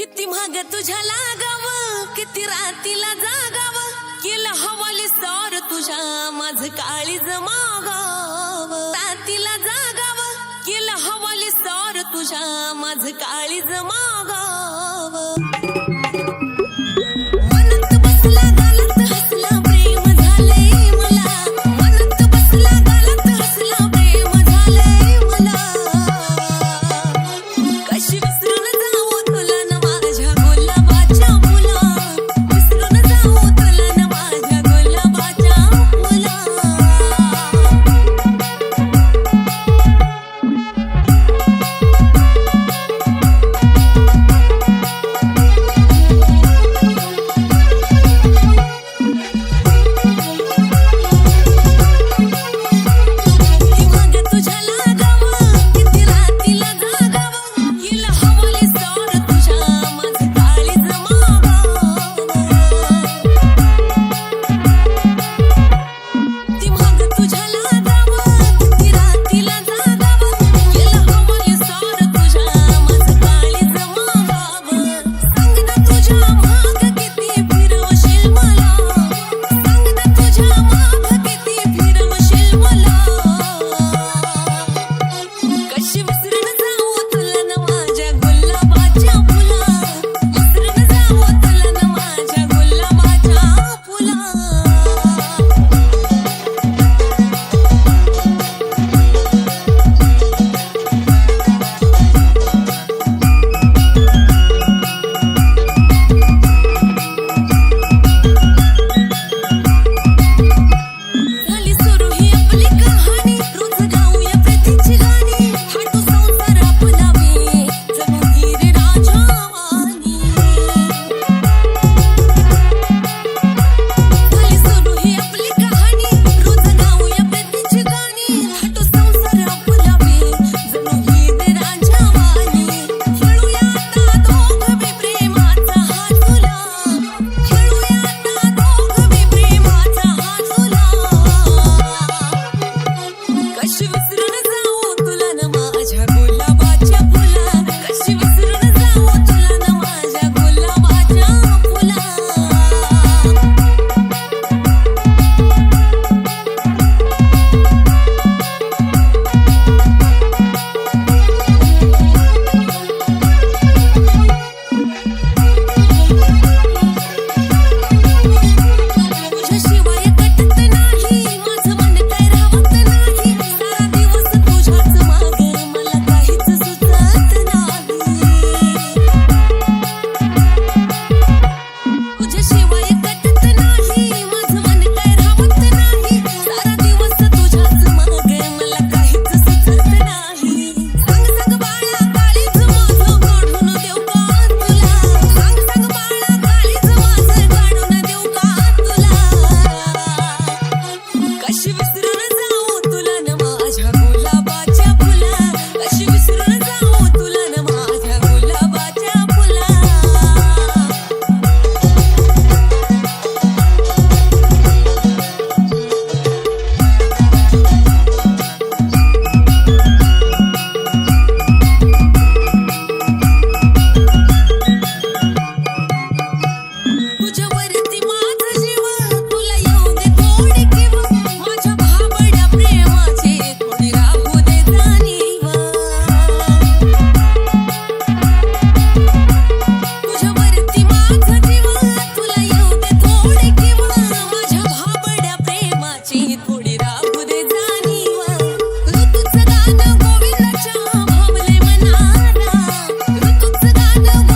किती महाग तुझ्या लागाव किती रातीला जागाव. केलं हवाली सर तुझ्या माझ काळीज मागाव. रातीला जागाव केलं हवाली सर तुझ्या माझ काळीज मागाव. you No.